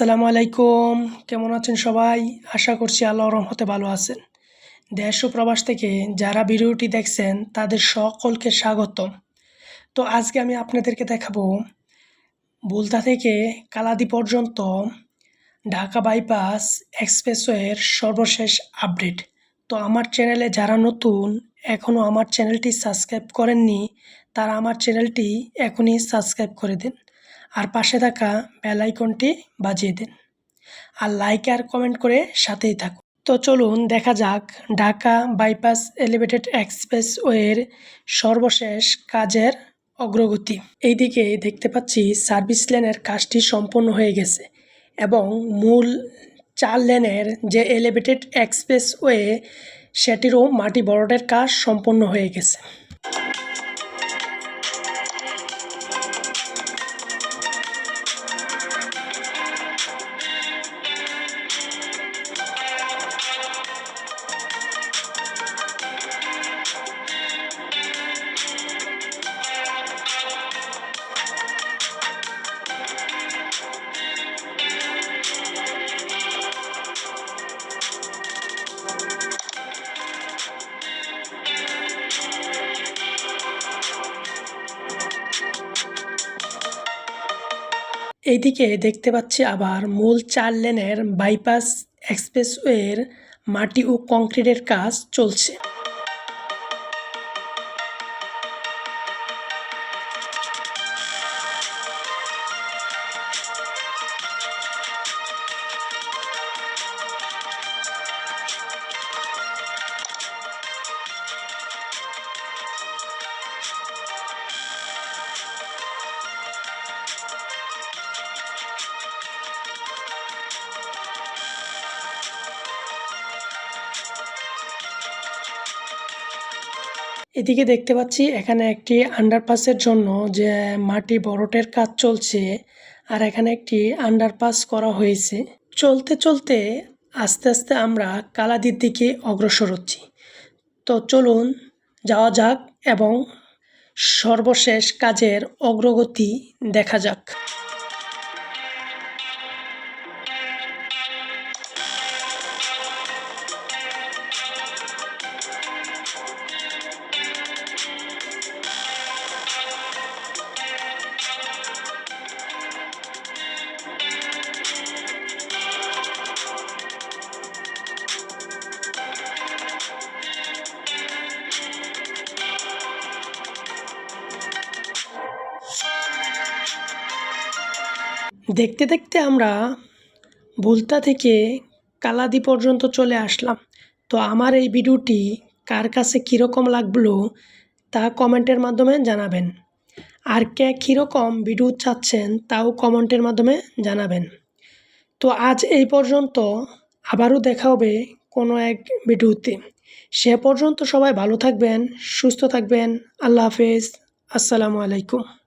আসসালামু আলাইকুম। কেমন আছেন সবাই? আশা করছি আল্লাহর রহমতে ভালো আছেন। দেশ ও প্রবাস থেকে যারা ভিডিওটি দেখছেন, তাদের সকলকে স্বাগতম। তো আজকে আমি আপনাদেরকে দেখাবো বুলতা থেকে কালাদি পর্যন্ত ঢাকা বাইপাস এক্সপ্রেসওয়ের সর্বশেষ আপডেট। তো আমার চ্যানেলে যারা নতুন এখনও আমার চ্যানেলটি সাবস্ক্রাইব করেননি, তারা আমার চ্যানেলটি এখনই সাবস্ক্রাইব করে দিন। আর পাশে থাকা বেল আইকনটি বাজিয়ে দিন। আর লাইক আর কমেন্ট করে সাথেই থাকুন। তো চলুন দেখা যাক ঢাকা বাইপাস এলিভেটেড এক্সপ্রেসওয়ের সর্বশেষ কাজের অগ্রগতি। এইদিকে দেখতে পাচ্ছি সার্ভিস লেনের কাজটি সম্পন্ন হয়ে গেছে এবং মূল চার লেনের যে এলিভেটেড এক্সপ্রেসওয়ে সেটিরও মাটি বরডের কাজ সম্পন্ন হয়ে গেছে। এইদিকে দেখতে পাচ্ছি আবার মূল চার লেনের বাইপাস এক্সপ্রেসওয়ের মাটি ও কংক্রিটের কাজ চলছে। এদিকে দেখতে পাচ্ছি এখানে একটি আন্ডারপাসের জন্য যে মাটি বরটের কাজ চলছে আর এখানে একটি আন্ডারপাস করা হয়েছে। চলতে চলতে আস্তে আস্তে আমরা কালাদির দিকে অগ্রসর হচ্ছি। তো চলুন যাওয়া যাক এবং সর্বশেষ কাজের অগ্রগতি দেখা যাক। দেখতে দেখতে আমরা বুলতা থেকে কালাদি পর্যন্ত চলে আসলাম। তো আমার এই ভিডিওটি কার কাছে কীরকম লাগল তা কমেন্টের মাধ্যমে জানাবেন। আর কে কীরকম ভিডিও চাচ্ছেন তাও কমেন্টের মাধ্যমে জানাবেন। তো আজ এই পর্যন্ত আবারও দেখা হবে কোনো এক ভিডিওতে। সে পর্যন্ত সবাই ভালো থাকবেন, সুস্থ থাকবেন। আল্লাহ হাফেজ। আসসালামু আলাইকুম।